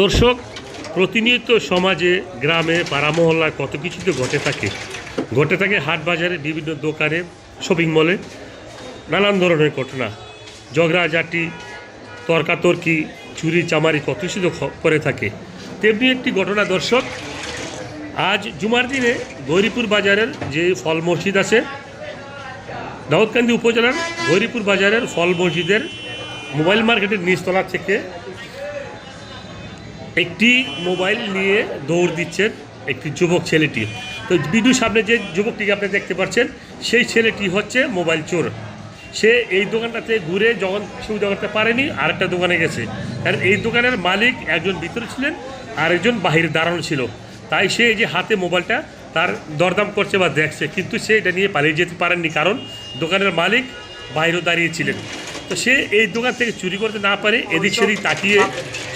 দর্শক, প্রতিনিয়ত সমাজে, গ্রামে পাড়া মহল্লায় কত কিছু তো ঘটে থাকে। ঘটে থাকে হাট বাজারে বিভিন্ন দোকানে শপিং মলে নানান ধরনের ঘটনা। ঝগড়াঝাটি, তর্কাতর্কি, চুরি চামারি কত কিছু তো করে থাকে। তেমনি একটি ঘটনা দর্শক, আজ জুমার দিনে গৌরীপুর বাজারের যে ফল মসজিদ আছে, দাউদকান্দি উপজেলার গৌরীপুর বাজারের ফল মসজিদের মোবাইল মার্কেটের নিচতলা থেকে একটি মোবাইল নিয়ে দৌড় দিচ্ছেন একটি যুবক ছেলেটি। তো ভিডিও সামনে যে যুবকটিকে আপনি দেখতে পাচ্ছেন, সেই ছেলেটি হচ্ছে মোবাইল চোর। সে এই দোকানটাতে ঘুরে যখন সুবিধা করতে পারেনি, আরেকটা দোকানে গেছে। কারণ এই দোকানের মালিক একজন ভিতরে ছিলেন আর একজন বাহিরে দাঁড়ানো ছিল। তাই সে এই যে হাতে মোবাইলটা, তার দরদাম করছে বা দেখছে। কিন্তু সে এটা নিয়ে পালিয়ে যেতে পারেননি, কারণ দোকানের মালিক বাইরেও দাঁড়িয়েছিলেন তো সে এই দোকান থেকে চুরি করতে না পারে, এদিক সেদিক তাকিয়ে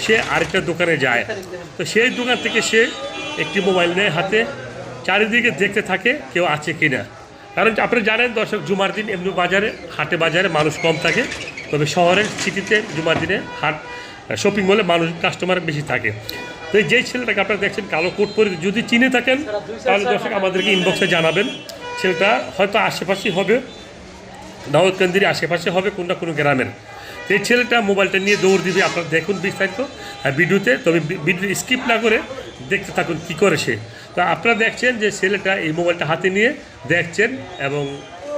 সে আরেকটা দোকানে যায়। তো সেই দোকান থেকে সে একটি মোবাইল নেয় হাতে, চারিদিকে দেখতে থাকে কেউ আছে কি না কারণ আপনি জানেন দর্শক, জুমার দিন এমনি বাজারে, হাটে বাজারে মানুষ কম থাকে, তবে শহরের সিটিতে জুমার দিনে হাট শপিং মলে মানুষ কাস্টমার বেশি থাকে। তো যেই ছেলেটাকে আপনারা দেখছেন কালো কোট পরে, যদি চিনে থাকেন, তাহলে দর্শক আমাদেরকে ইনবক্সে জানাবেন। ছেলেটা হয়তো আশেপাশেই হবে দাউদকান্দির আশেপাশে হবে কোনো না কোনো গ্রামের। এই ছেলেটা মোবাইলটা নিয়ে দৌড় দিবে, আপনারা দেখুন বিস্তারিত। আর ভিডিওতে, তবে ভিডিও স্কিপ না করে দেখতে থাকুন কী করে সে। তো আপনারা দেখছেন যে ছেলেটা এই মোবাইলটা হাতে নিয়ে দেখছেন এবং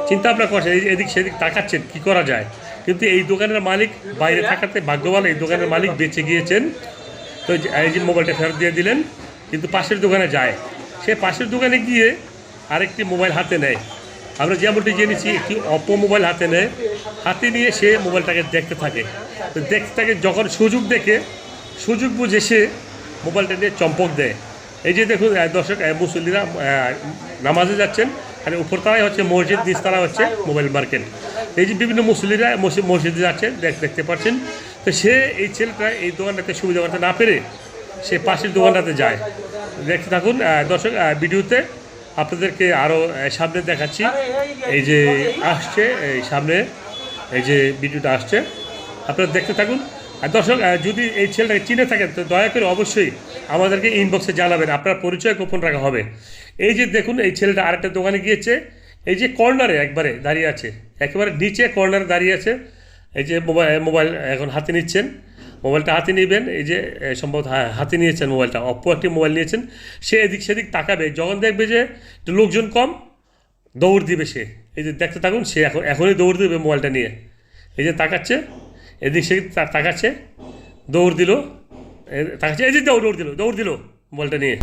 চিন্তা ভাবনা করছেন এদিক সেদিক তাকাচ্ছেন, কী করা যায়। কিন্তু এই দোকানের মালিক বাইরে থাকাতে ভাগ্যবান, এই দোকানের মালিক বেঁচে গিয়েছেন। তো এই যে মোবাইলটা ফেরত দিয়ে দিলেন, কিন্তু পাশের দোকানে যায়। সে পাশের দোকানে গিয়ে আরেকটি মোবাইল হাতে নেয়। আমরা যেমনটি জেনেছি একটি অপো মোবাইল হাতে নেয়। হাতে নিয়ে সে মোবাইলটাকে দেখতে থাকে। তো দেখতে থাকে, যখন সুযোগ দেখে, সুযোগ বুঝে সে মোবাইলটা নিয়ে চম্পক দেয়। এই যে দেখুন দর্শক মুসল্লিরা নামাজে যাচ্ছেন আর উপরতলায় হচ্ছে মসজিদ নিচতলা হচ্ছে মোবাইল মার্কেট। এই যে বিভিন্ন মুসল্লিরা মসজিদে যাচ্ছেন, দেখ- দেখতে পাচ্ছেন। তো সে এই ছেলেটা এই দোকানটাতে সুবিধা করতে না পেরে সে পাশের দোকানটাতে যায়। দেখতে থাকুন দর্শক ভিডিওতে আপনাদেরকে আরও সামনে দেখাচ্ছি। এই যে আসছে এই সামনে এই যে ভিডিওটা আসছে। আপনারা দেখতে থাকুন। আর দর্শক যদি এই ছেলেটাকে চিনে থাকেন তো দয়া করে অবশ্যই আমাদেরকে ইনবক্সে জানাবেন। আপনার পরিচয় গোপন রাখা হবে। এই যে দেখুন এই ছেলেটা আরেকটা দোকানে গিয়েছে। এই যে কর্নারে একবারে দাঁড়িয়ে আছে। একেবারে নিচে কর্নারে দাঁড়িয়ে আছে। এই যে মোবাইল মোবাইল এখন হাতে নিচ্ছেন। মোবাইলটা হাতে নেবেন, এই যে সম্ভবত হাতে নিয়েছেন মোবাইলটা অপ্পো একটি মোবাইল নিয়েছেন, সে এদিক সেদিক তাকাবে, যখন দেখবে যে লোকজন কম, দৌড় দিবে সে, এই যে দেখতে থাকুন, সে এখন, এখনই দৌড় দিবে মোবাইলটা নিয়ে, এই যে তাকাচ্ছে, এদিক সেদিক তাকাচ্ছে, দৌড় দিল তাকাচ্ছে, এই যে দৌড় দৌড় দিল দৌড় দিল মোবাইলটা নিয়ে।